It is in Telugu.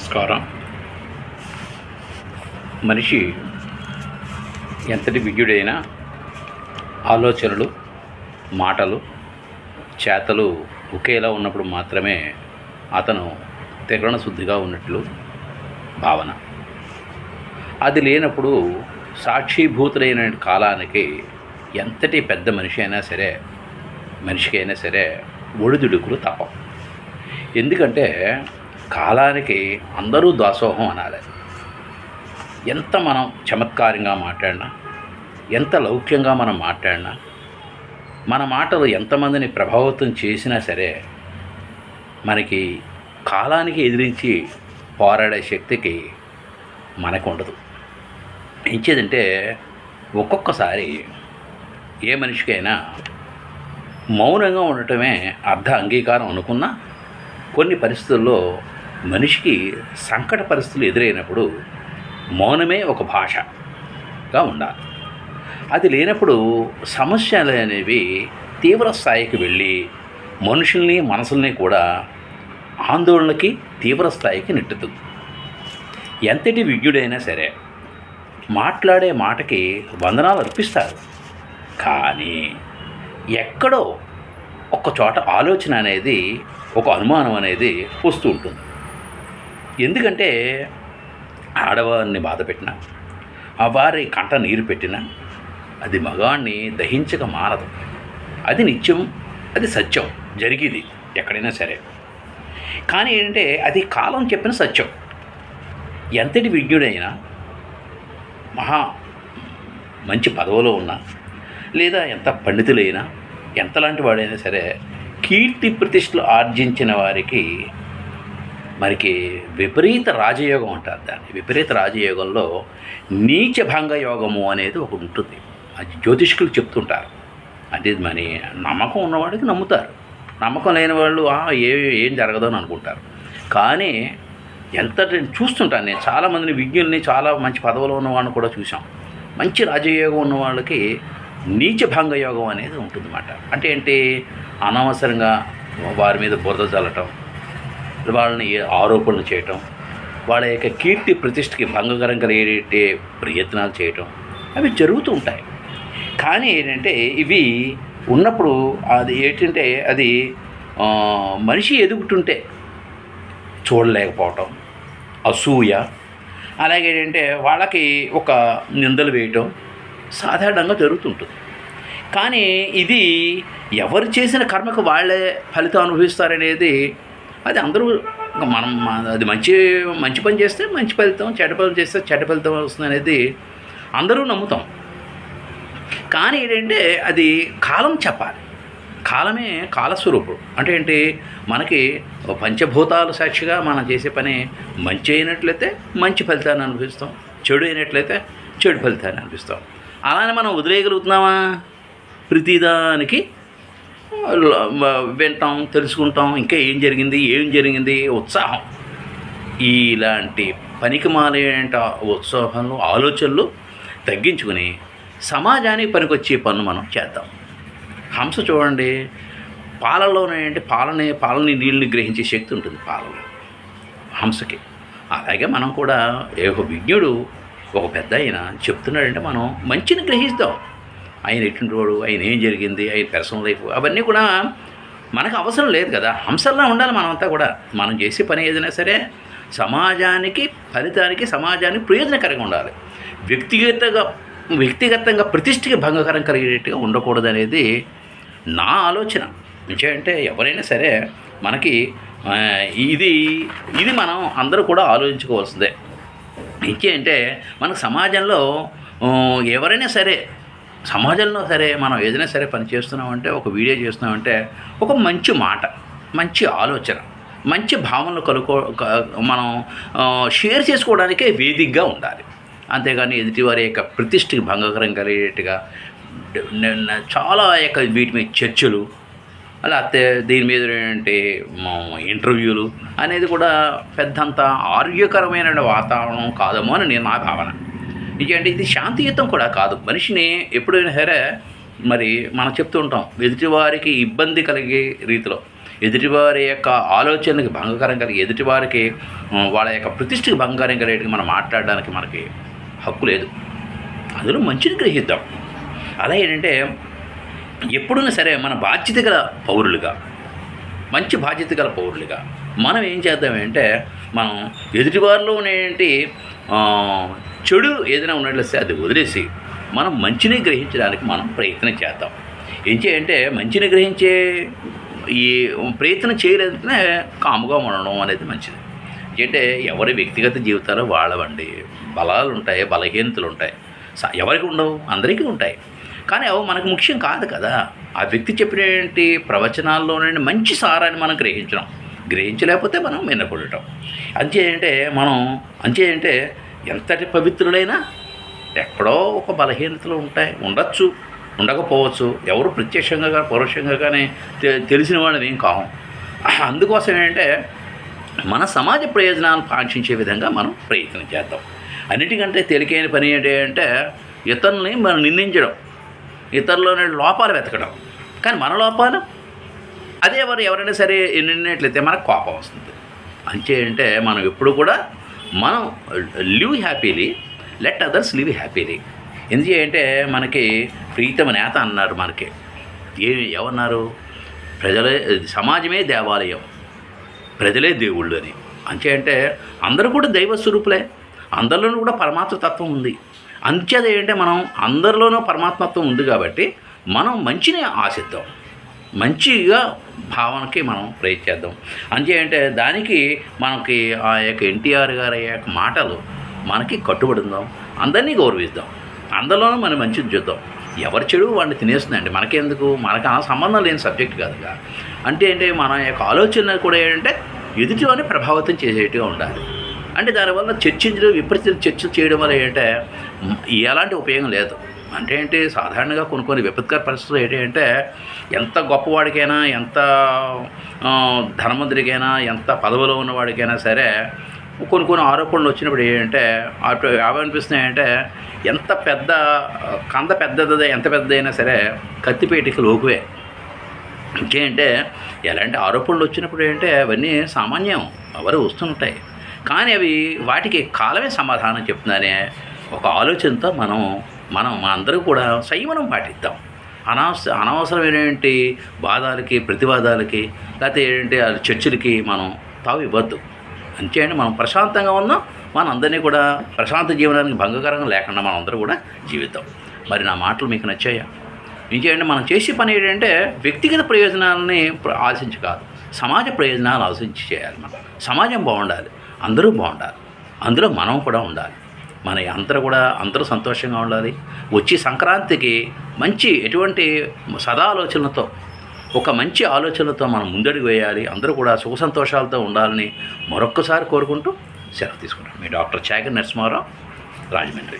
నమస్కారం. మనిషి ఎంతటి విజ్ఞుడైనా ఆలోచనలు మాటలు చేతలు ఒకేలా ఉన్నప్పుడు మాత్రమే అతను తెగణ శుద్ధిగా ఉన్నట్లు భావన. అది లేనప్పుడు సాక్షిభూతులైన కాలానికి ఎంతటి పెద్ద మనిషి అయినా సరే మనిషికి అయినా సరే ఒడిదుడుకులు తప్పవు. ఎందుకంటే కాలానికి అందరూ దాసోహం అనాలి. ఎంత మనం చమత్కారంగా మాట్లాడినా ఎంత లౌక్యంగా మనం మాట్లాడినా మన మాటలు ఎంతమందిని ప్రభావితం చేసినా సరే మనకి కాలానికి ఎదిరించి పోరాడే శక్తికి మనకు ఉండదు. ఇచ్చేదంటే ఒక్కొక్కసారి ఏ మనిషికైనా మౌనంగా ఉండటమే అర్ధ అంగీకారం అనుకున్నా కొన్ని పరిస్థితుల్లో మనిషికి సంకట పరిస్థితులు ఎదురైనప్పుడు మౌనమే ఒక భాషగా ఉండాలి. అది లేనప్పుడు సమస్యలు అనేవి తీవ్ర స్థాయికి వెళ్ళి మనుషుల్ని మనసుల్ని కూడా ఆందోళనకి తీవ్ర స్థాయికి నెట్టుతుంది. ఎంతటి విజ్ఞుడైనా సరే మాట్లాడే మాటకి వందనాలు అర్పిస్తారు. కానీ ఎక్కడో ఒక చోట ఆలోచన అనేది ఒక అనుమానం అనేది వస్తూ ఉంటుంది. ఎందుకంటే ఆడవారిని బాధ పెట్టిన ఆ వారి కంట నీరు పెట్టిన అది మగాణ్ణి దహించక మారదు అది నిత్యం అది సత్యం జరిగేది ఎక్కడైనా సరే. కానీ ఏంటంటే అది కాలం చెప్పిన సత్యం. ఎంతటి విజ్ఞుడైనా మహా మంచి పదవిలో ఉన్నా లేదా ఎంత పండితులైనా ఎంతలాంటి వాడైనా సరే కీర్తి ప్రతిష్టలు ఆర్జించిన వారికి మనకి విపరీత రాజయోగం అంటారు దాన్ని. విపరీత రాజయోగంలో నీచభంగ యోగము అనేది ఒకటి ఉంటుంది. అది జ్యోతిష్కులు చెప్తుంటారు. అంటే మరి నమ్మకం ఉన్నవాడికి నమ్ముతారు. నమ్మకం లేని వాళ్ళు ఏ ఏం జరగదని అనుకుంటారు. కానీ ఎంత చూస్తుంటాను నేను చాలామందిని విజ్ఞుల్ని చాలా మంచి పదవులు ఉన్నవాడిని కూడా చూసాం మంచి రాజయోగం ఉన్న వాళ్ళకి నీచభంగ యోగం అనేది ఉంటుందన్నమాట. అంటే ఏంటి? అనవసరంగా వారి మీద బురద చల్లటం వాళ్ళని ఆరోపణలు చేయటం వాళ్ళ యొక్క కీర్తి ప్రతిష్టకి భంగకరం కలిగే ప్రయత్నాలు చేయటం అవి జరుగుతూ ఉంటాయి. కానీ ఏంటంటే ఇవి ఉన్నప్పుడు అది ఏంటంటే అది మనిషి ఎదుగుతుంటే చూడలేకపోవటం అసూయ అలాగే ఏంటంటే వాళ్ళకి ఒక నిందలు వేయటం సాధారణంగా జరుగుతుంటుంది. కానీ ఇది ఎవరు చేసిన కర్మకు వాళ్ళే ఫలితం అనుభవిస్తారనేది అది అందరూ మనం అది మంచి మంచి పని చేస్తే మంచి ఫలితం చెడ్డ పని చేస్తే చెడ్డ ఫలితం వస్తుంది అనేది అందరూ నమ్ముతాం. కానీ ఏంటంటే అది కాలం చెప్పాలి. కాలమే కాలస్వరూపుడు అంటే ఏంటి? మనకి పంచభూతాలు సాక్షిగా మనం చేసే పని మంచి అయినట్లయితే మంచి ఫలితాన్ని అనిపిస్తాం చెడు అయినట్లయితే చెడు ఫలితాన్ని అనిపిస్తాం అలానే మనం వదిలేయగలుగుతున్నామా? ప్రతిదానికి వింటాం తెలుసుకుంటాం ఇంకా ఏం జరిగింది ఏం జరిగింది ఉత్సాహం. ఇలాంటి పనికి మాలేంట ఉత్సాహంలో ఆలోచనలు తగ్గించుకుని సమాజానికి పనికొచ్చే పనులు మనం చేద్దాం. హంస చూడండి పాలలోనే అంటే పాలని పాలని నీళ్ళని గ్రహించే శక్తి ఉంటుంది పాలలో హంసకి. అలాగే మనం కూడా ఏ విజ్ఞుడు ఒక పెద్ద ఆయన చెప్తున్నాడంటే మనం మంచిని గ్రహిస్తాం. ఆయన ఎటువంటి ఆయన ఏం జరిగింది? ఆయన పర్సనల్ లైఫ్ అవన్నీ కూడా మనకు అవసరం లేదు కదా. హంసల్లా ఉండాలి మనమంతా కూడా. మనం చేసే పని ఏదైనా సరే సమాజానికి ఫలితానికి సమాజానికి ప్రయోజనకరంగా ఉండాలి. వ్యక్తిగతంగా వ్యక్తిగతంగా ప్రతిష్టకి భంగకరం కలిగేట్టుగా ఉండకూడదు అనేది నా ఆలోచన. అంటే ఎవరైనా సరే మనకి ఇది ఇది మనం అందరూ కూడా ఆలోచించుకోవాల్సిందే. ఇంకేంటే మన సమాజంలో ఎవరైనా సరే సమాజంలో సరే మనం ఏదైనా సరే పని చేస్తున్నామంటే ఒక వీడియో చేస్తున్నామంటే ఒక మంచి మాట మంచి ఆలోచన మంచి భావనలు కలుకో మనం షేర్ చేసుకోవడానికే వేదికగా ఉండాలి. అంతేగాని ఎదుటివారి యొక్క ప్రతిష్టకి భంగకరం కలిగేట్టుగా చాలా యొక్క వీటి మీద చర్చలు అలా అత్తే దీని మీద ఏంటంటే ఇంటర్వ్యూలు అనేది కూడా పెద్దంత ఆరోగ్యకరమైన వాతావరణం కాదేమో అని నేను నా భావన. ఎందుకంటే ఇది శాంతియుతం కూడా కాదు. మనిషిని ఎప్పుడైనా సరే మరి మనం చెప్తూ ఉంటాం ఎదుటివారికి ఇబ్బంది కలిగే రీతిలో. ఎదుటివారి యొక్క ఆలోచనకి భంగకరం కలిగి ఎదుటివారికి వాళ్ళ యొక్క ప్రతిష్టకి భంగకరం కలిగేటికి మనం మాట్లాడడానికి మనకి హక్కు లేదు. అందులో మంచిని గ్రహిద్దాం. అలా ఏంటంటే ఎప్పుడున్నా సరే మన బాధ్యత గల పౌరులుగా మంచి బాధ్యత గల పౌరులుగా మనం ఏం చేద్దామంటే మనం ఎదుటివారిలో ఉండేటి చెడు ఏదైనా ఉన్నట్లయితే అది వదిలేసి మనం మంచిని గ్రహించడానికి మనం ప్రయత్నం చేద్దాం. ఏం చేయంటే మంచిని గ్రహించే ఈ ప్రయత్నం చేయలేదంటే కాముగా ఉండడం అనేది మంచిది. ఏంటంటే ఎవరి వ్యక్తిగత జీవితాలు వాళ్ళవండి. బలాలు ఉంటాయి బలహీనతలు ఉంటాయి. స- ఎవరికి ఉండవు అందరికీ ఉంటాయి. కానీ అవి మనకు ముఖ్యం కాదు కదా. ఆ వ్యక్తి చెప్పినటువంటి ప్రవచనాల్లోనే మంచి సారాన్ని మనం గ్రహించడం. గ్రహించలేకపోతే మనం ఎన్నపడటం అంతే అంటే మనం అంతే అంటే ఎంతటి పవిత్రుడైనా ఎక్కడో ఒక బలహీనతలు ఉంటాయి. ఉండొచ్చు ఉండకపోవచ్చు. ఎవరు ప్రత్యక్షంగా కానీ పరోక్షంగా కానీ తె- తెలిసిన వాళ్ళని ఏం కావు అందుకోసం ఏంటంటే మన సమాజ ప్రయోజనాలను కాంక్షించే విధంగా మనం ప్రయత్నం చేద్దాం. అన్నిటికంటే తేలికైన పని ఏంటి అంటే ఇతరుల్ని మనం నిందించడం. ఇతరులనే లోపాలు వెతకడం. కానీ మన లోపాలు? అదే ఎవరు ఎవరైనా సరే నిన్నట్లయితే మనకు కోపం వస్తుంది. అంతే అంటే మనం ఎప్పుడు కూడా మనం live happily let others live happily ఎందుకు అంటే మనకి ప్రీతమ నేత అన్నారు మనకి. ఏ ఎవరన్నారు? ప్రజలే సమాజమే దేవాలయం. ప్రజలే దేవుళ్ళు అని. అంతే అంటే అందరూ కూడా దైవ స్వరూపులే. అందరిలోనూ కూడా పరమాత్మ తత్వం ఉంది. అంచేది ఏంటంటే మనం అందరిలోనూ పరమాత్మత్వం ఉంది కాబట్టి మనం మంచిని ఆశిద్దాం. మంచిగా భావనకి మనం ప్రయత్నిద్దాం. అంతే అంటే దానికి మనకి ఆ యొక్క ఎన్టీఆర్ గారి యొక్క మాటలు మనకి కట్టుబడి ఉందాం అందరినీ గౌరవిద్దాం. అందులోనూ మనం మంచిది చూద్దాం. ఎవరి చెడు వాడిని తినేస్తుందండి? మనకెందుకు? మనకు ఆ సంబంధం లేని సబ్జెక్ట్ కాదుగా. అంటే ఏంటి మన యొక్క ఆలోచన కూడా ఏంటంటే ఎదుటివారిని ప్రభావితం చేసేట్టుగా ఉండాలి. అంటే దానివల్ల చర్చించడం విపరీత చర్చలు చేయడం వల్ల ఏంటంటే ఎలాంటి ఉపయోగం లేదు. అంటే ఏంటి? సాధారణంగా కొన్ని కొన్ని విపత్కర పరిస్థితులు ఏంటి అంటే ఎంత గొప్పవాడికైనా ఎంత ఆ, ధనవంతుడికైనా ఎంత పదవిలో ఉన్నవాడికైనా సరే కొన్ని కొన్ని ఆరోపణలు వచ్చినప్పుడు ఏంటంటే అటు ఏమనిపిస్తున్నాయంటే ఎంత పెద్ద కంద పెద్దది ఎంత పెద్దదైనా సరే కత్తిపేటికి లోకువే ఇంకేంటే ఎలాంటి ఆరోపణలు వచ్చినప్పుడు ఏంటంటే అవన్నీ సామాన్యం ఎవరు వస్తుంటాయి. కానీ అవి వాటికి కాలమే సమాధానం చెప్తుందనే ఒక ఆలోచనతో మనం మనం మన అందరూ కూడా సంయమనం పాటిద్దాం. అనవస అనవసరమైనటువంటి వాదాలకి ప్రతివాదాలకి లేకపోతే ఏంటంటే చర్చలకి మనం తావు ఇవ్వద్దు. అంతేండి మనం ప్రశాంతంగా ఉన్నాం. మన అందరినీ కూడా ప్రశాంత జీవనానికి భంగకరంగా లేకుండా మనం అందరూ కూడా జీవిద్దాం. మరి నా మాటలు మీకు నచ్చాయా? ఇంకేంటి మనం చేసే పని ఏంటంటే వ్యక్తిగత ప్రయోజనాలని ఆశించి కాదు. సమాజ ప్రయోజనాలు ఆశించి చేయాలి మనం. సమాజం బాగుండాలి. అందరూ బాగుండాలి. అందులో మనం కూడా ఉండాలి. మన అందరూ కూడా అందరూ సంతోషంగా ఉండాలి. వచ్చి సంక్రాంతికి మంచి ఎటువంటి సదాలోచనలతో ఒక మంచి ఆలోచనలతో మనం ముందడుగు వేయాలి. అందరూ కూడా సుఖ సంతోషాలతో ఉండాలని మరొక్కసారి కోరుకుంటూ సెలవు తీసుకుంటాం. మీ డాక్టర్ చాగర్ నరసింహారావు రాజమండ్రి.